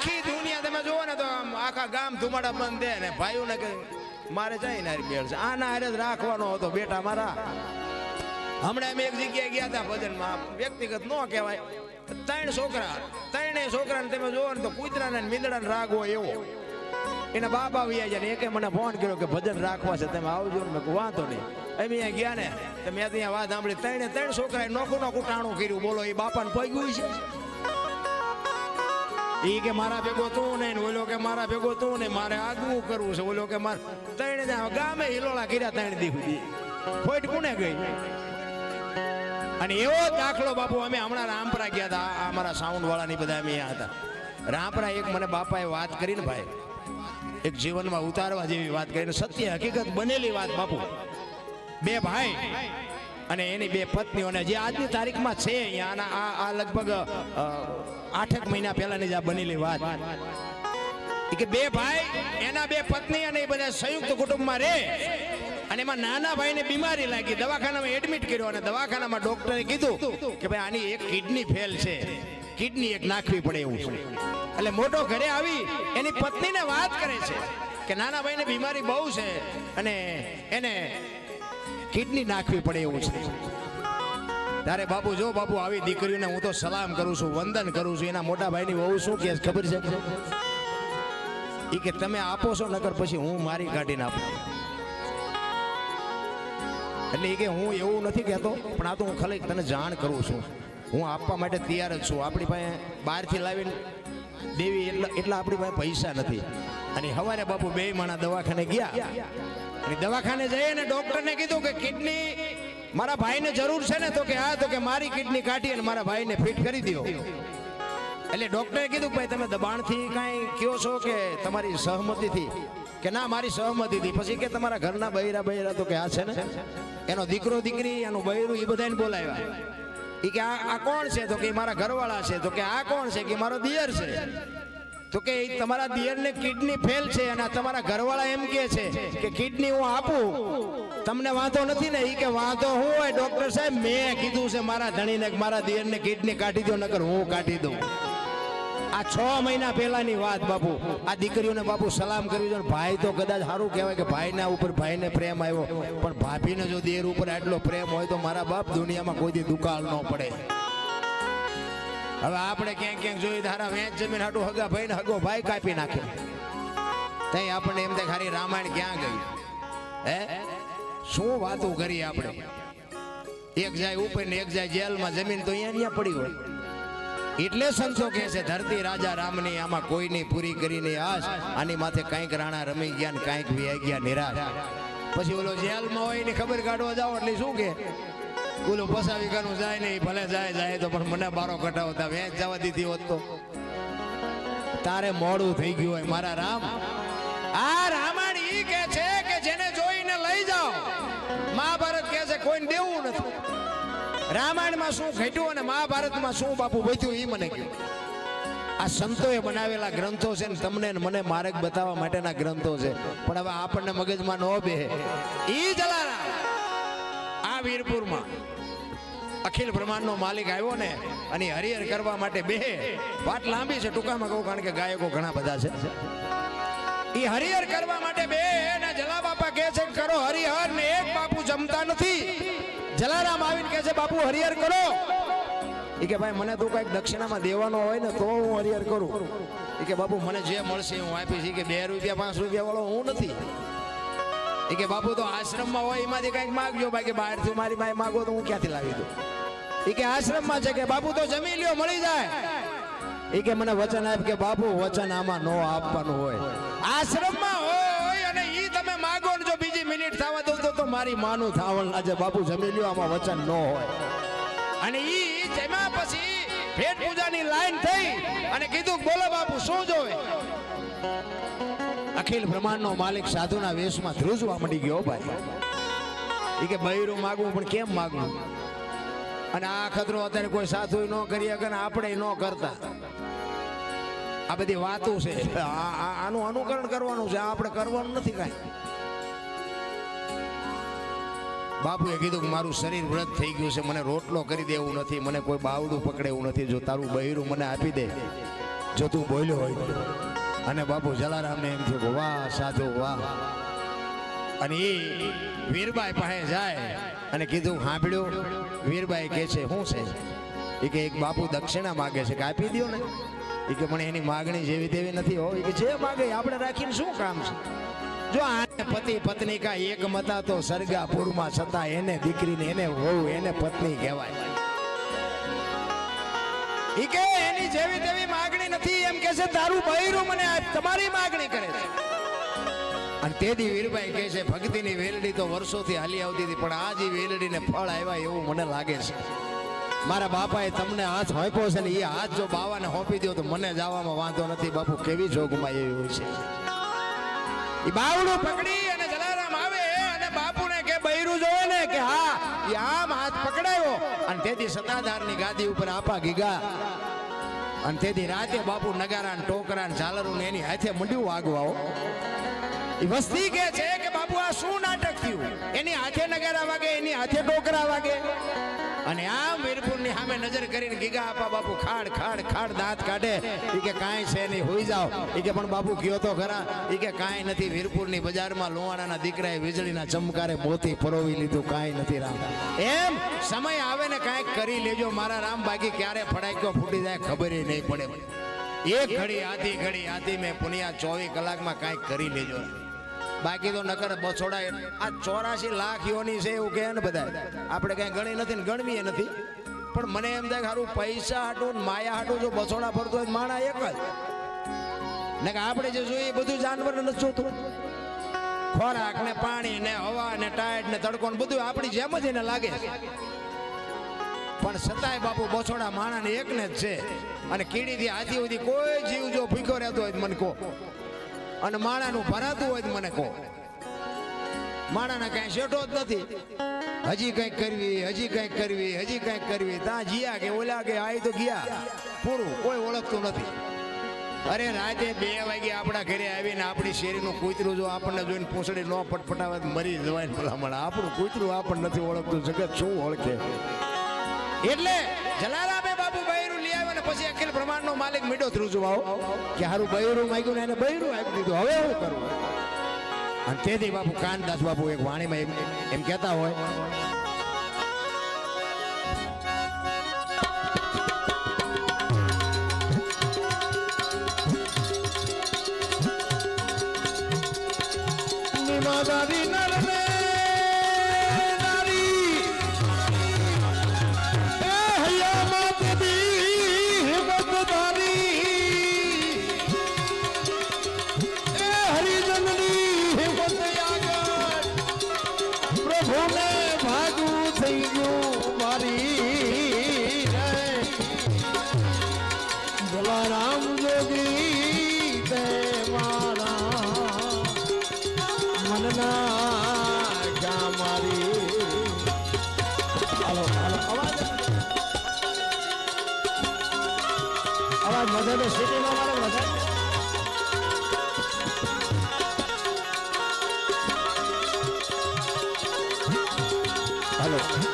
આખી દુનિયા તમે જુઓ ને તો આખા ગામ ધુમાડા બંધ દે ને ભાઈઓને કે મારે જાય ને મેળ છે. આના હારે જ રાખવાનો હતો બેટા મારા. હમણાં અમે એક જગ્યાએ ગયા હતા ભજનમાં. વ્યક્તિગત ન કહેવાય. ત્રણ છોકરા, ત્રણેય છોકરાને તમે જુઓ ને તો કૂતરાને ને મીંદડાને રાગ હોય એવો. એના બાપ આવી જાય ને એકે મને ફોન કર્યો કે ભજન રાખવા છે, તમે આવજો ને મેં વાંધો નહીં. અમે અહીંયા ગયા ને, તો મેં ત્યાં વાત સાંભળી. ત્રણે ત્રણ છોકરાએ નોખું નોખું ટાણું કર્યું. બોલો, એ બાપાને પગ્યું છે. ઈ કે મારા ભેગો તું નહીં ઓલો કે મારા ભેગો તું ને મારે આગવું કરવું છે. ઓલો કે મારે ત્રણે ગામે હિલોળા કર્યા ત્રણ દી સુધી. ફોઈટ કોને ગઈ? અને એવો દાખલો બાપુ અમે હમણાં રામપરા ગયા હતા. આ અમારા સાઉન્ડ વાળાની બધા અમે અહીંયા હતા. રામપરા એક મને બાપાએ વાત કરીને ભાઈ, એક જીવનમાં ઉતારવા જેવી વાત કરીને સત્ય હકીકત બનેલી વાત બાપુ. બે ભાઈ અને એની બે પત્નીઓને જે આજની તારીખમાં છે અહીંયાના આ આ લગભગ આઠેક મહિના પહેલાની જ આ બનેલી વાત. કે બે ભાઈ, એના બે પત્ની અને એ બધા સંયુક્ત કુટુંબમાં રહે અને એમાં નાના ભાઈને બીમારી લાગી. દવાખાનામાં એડમિટ કર્યો અને દવાખાનામાં ડોક્ટરે કીધું કે ભાઈ આની એક કિડની ફેલ છે. કિડની એક નાખવી પડે એવું છે. એટલે મોટો ઘરે આવી એની પત્નીને વાત કરે છે કે નાના ભાઈને બીમારી બહુ છે અને એને કિડની નાખવી પડે એવું છે. તારે બાપુ, જો બાપુ, આવી દીકરીઓને હું તો સલામ કરું છું, વંદન કરું છું, એના મોટા ભાઈની વહુ શું કે ખબર છે? એ કે તમે આપો છો, નકર પછી હું મારી કાઢીને આપું. એટલે એ કે હું એવું નથી કહેતો, પણ આ તો હું ખાલી તને જાણ કરું છું. હું આપવા માટે તૈયાર જ છું. આપણી પાસે બહારથી લાવીને દેવી એટલા એટલા આપણી પાસે પૈસા નથી. અને હવારે બાપુ બે માણા દવાખાને ગયા. અને દવાખાને જઈએ ને ડોક્ટરને કીધું કે કિડની મારા ભાઈને જરૂર છે ને તો કે હા, તો કે મારી કિડની કાઢી અને મારા ભાઈને ફિટ કરી દો એટલે ડોક્ટરે કીધું, ભાઈ, તમે દબાણથી કાંઈ કયો છો કે તમારી સહમતિથી? કે ના, મારી સહમતિથી. પછી કે તમારા ઘરના બૈરા બૈરા તો કે આ છે ને? એનો દીકરો દીકરી એનું બૈરું એ બધાને બોલાવ્યા. એ કે આ કોણ છે? તો કે મારા ઘરવાળા છે. તો કે આ કોણ છે? કે મારો દિયર છે. તો કે તમારા દિયરને કિડની ફેલ છે અને તમારા ઘરવાળા એમ કે છે કે કિડની હું આપું? તમને વાંધો નથી ને એ કે વાંધો હું હોય ડોક્ટર સાહેબ, મેં કીધું છે મારા ધણીને મારા દિયરને કિડની કાઢી દો નકર હું કાઢી દઉં. આ છ મહિના પહેલાની વાત બાપુ. આ દીકરીઓને બાપુ સલામ કરવી જોઈએ. ભાઈ તો કદાચ સારું કહેવાય કે ભાઈના ઉપર ભાઈને પ્રેમ આવ્યો. પણ ભાભીને જો દેર ઉપર આટલો પ્રેમ હોય તો મારા બાપ દુનિયામાં કોઈથી દુકાળ ન પડે. હવે આપણે ક્યાંક ક્યાંક જોઈએ તારા વેચ જમીન હાટું હગા ભાઈને હગો ભાઈ કાપી નાખે. ત્યાં આપણને એમ થાય ખાલી રામાયણ ક્યાં ગયું? હે? શું વાતો કરી આપણે? એક જાય ઉપર ને એક જાય જેલમાં, જમીન તો અહીંયા અહીંયા પડી હોય. એટલે સંતો કહે છે, ધરતી રાજા રામની આમાં કોઈની પૂરી કરીને આશ આની માથે કાંઈક રાણા રમી ગયા ને કાંઈક વિયાઈ ગયા, નિરાશ. પછી ઓલો જેલમાં હોય ને ખબર કાઢવા જાઓ એટલે શું કે? ઓલું પસાવિકાનું જાય ને ભલે જાય જાય તો પણ મને બારો કટાવતા વેચ જવા દીધી હોત તો. તારે મોડું થઈ ગયું હોય, મારા રામ. આ રામાયણ મહાભારત કહે છે, કોઈને દેવું નથી. રામાયણમાં શું ઘટ્યું અને મહાભારતમાં શું બાપુ વધ્યું એ મને કહ્યું આ સંતોએ બનાવેલા ગ્રંથો છે ને તમને મને માર્ગ બતાવવા માટેના ગ્રંથો છે. પણ હવે આપણને મગજમાં ન બે. ઈ જલારા આ વીરપુરમાં અખિલ બ્રહ્માંડનો માલિક આવ્યો ને, અને હરિહર કરવા માટે બે. વાત લાંબી છે, ટૂંકામાં કહું કારણ કે ગાયકો ઘણા બધા છે. એ હરિહર કરવા માટે બે ને જલા બાપા કહે છે કરો હરિહર ને એક બાપુ જમતા નથી. જલારામ આવીને કહે છે, બાપુ, હરિહર કરો. એ કે, ભાઈ, મને તો કંઈક દક્ષિણામાં દેવાનો હોય ને, તો હું હરિહર કરું. એ કે, બાપુ, મને જે મળશે હું આપીશ. કે, બે રૂપિયા, પાંચ રૂપિયા વાળો હું નથી. એ કે, બાપુ, તો આશ્રમમાં હોય, એમાંથી કંઈક માગજો, બાકી બહારથી મારી માય માગો તો હું ક્યાંથી લાવી દઉં? એ કે, આશ્રમમાં છે કે, બાપુ, તો જમી લ્યો, મળી જાય. એ કે, મને વચન આપ કે, બાપુ, વચન આમાં નો આપવાનું હોય. આશ્રમમાં હોય, અને ઈ તમે માગો ને જો બીજી મિનિટ થવા તો મારી માનું થાવણ લાજે બાપુ જમી લ્યો આમાં વચન ન હોય. અને ઈ જમ્યા પછી ભેટ પૂજાની લાઈન થઈ અને કીધું બોલો બાપુ શું જોવે? અખિલ બ્રહ્માંડનો માલિક સાધુના વેશમાં ધ્રુજવા મળી ગયો ભાઈ. એ કે બૈરું માગવું પણ કેમ માગવું? અને આ ખતરો અત્યારે કોઈ સાધુ ન કરી શકે આપણે ન કરતા. આ બધી વાતો છે. આનું અનુકરણ કરવાનું છે આપણે કરવાનું નથી કાંઈ. બાપુએ કીધું કે મારું શરીર વ્રત થઈ ગયું છે, મને રોટલો કરી દેવું નથી, મને કોઈ બાવડું પકડે એવું નથી, જો તારું બૈરું મને આપી દે, જો તું બોલ્યો હોય અને બાપુ જલારામને એમ થયું કે વાહ સાધુ, વાહ. અને એ વીરબાઈ પાસે જાય અને કીધું સાંભળ્યું વીરબાઈ કહે છે શું છે? એ કે, એક બાપુ દક્ષિણા માગે છે. કે, આપી દો ને. એ કે પણ એની માગણી જેવી તેવી નથી. હો, એ કે, જે માગે આપણે રાખીને શું કામ છે? જો આને પતિ પત્ની કા એક મતા તો સરગાપુરમાં છતાં એને દીકરીને એને હોવું એને પત્ની કહેવાય. ઈ કે એની જેવી તેવી માગણી નથી, એમ કે છે, તારું બૈરું મને તમારી માગણી કરે છે. અને તેથી વીરભાઈ કહે છે, ભક્તિની વેલડી તો વર્ષોથી હાલી આવતી હતી, પણ આજ એ વેલડીને ફળ આવ્યા એવું મને લાગે છે. મારા બાપાએ તમને હાથ હોંપ્યો છે ને એ હાથ જો બાવાને હોંપી દો તો મને જવામાં વાંધો નથી, બાપુ કેવી જોગમાં એવી હોય છે. ઈ બાવડું પકડી અને જલારામ આવે અને બાપુને કે બૈરું જોવે ને કે હા એ આમ હાથ પકડાયો. અને તેથી સત્તાધારની ગાદી ઉપર આપા ગીગા. અને તેથી રાતે બાપુ નગારા ને ટોકરા ને ઝાલરું ને એની હાથે મંડ્યું વાગવાઓ એ વસ્તી કે છે કે બાપુ આ શું નાટક થયું? એની હાથે નગારા વાગે, એની હાથે ટોકરા વાગે. અને આમ વીરપુરની સામે નજર કરીને ગીગા આપા બાપુ, ખાડ ખાડ ખાડ દાંત કાઢે. એ કે, કાંઈ છે નહીં, હોઈ જાઓ. એ કે, પણ બાપુ કયો તો ખરા. એ કે, કાંઈ નથી, વીરપુરની બજારમાં લોહાણાના દીકરાએ વીજળીના ચમકારે મોતી પરોવી લીધું, કાંઈ નથી, રામ. એમ સમય આવે ને કાંઈક કરી લેજો, મારા રામ બાકી ક્યારે ફડાક્યો ફૂટી જાય ખબર નહીં પડે. એક ઘડી, આધી ઘડી, આધી મેં પુનિયા ચોવીસ કલાકમાં કાંઈક કરી લેજો. બાકી તો નકર બછોડા આ ચોરાશી લાખ યોની છે એવું કહે ને બધા. આપણે કઈ ગણી નથી ને ગણવીએ નથી. પણ મને એમ થાય સારું પૈસા હાટું માયા હાટું જો બછોડા ફરતો હોય માણા એક જ. ને કે આપણે જે જોઈએ બધું જાનવર નથી જોતું. ખોરાક ને પાણી ને હવા ને ટાયર ને તડકો ને બધું આપણી જેમ જ એને લાગે. પણ છતાંય બાપુ બછોડા માણા ને એક ને જ છે. અને કીડીથી હાથી સુધી કોઈ જીવ જો ભૂખ્યો રહેતો હોય મને કહો. અને માળાનું ભરાતું હોય તો મને કહો. માણાના કાંઈ શેઠો જ નથી. હજી કંઈક કરવી, હજી કંઈક કરવી, હજી કંઈક કરવી. ત્યાં જીયા કે ઓલા કે આઈ તો ગયા. પૂરું, કોઈ ઓળખતું નથી. અરે રાતે બે વાગે આપણા ઘરે આવીને આપણી શેરીનું કૂતરું જો આપણને જોઈને પૂંછડી ન ફટફટાવે મરી જવાય ભલામણ આપણું કૂતરું આપણને નથી ઓળખતું. જગત શું ઓળખે? એટલે જલારામે બ્રહ્માંડનો માલિક મીડો ધ્રુજવાઓ કે હારું બૈરું માગ્યું ને એને બૈરું આપી દીધું. હવે શું કરવું અને તેથી બાપુ કાનદાસ બાપુ એક વાણીમાં એમ કહેતા હોય નિમાદારી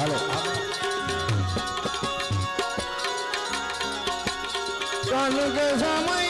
હાલો. હાલો કનક સમયા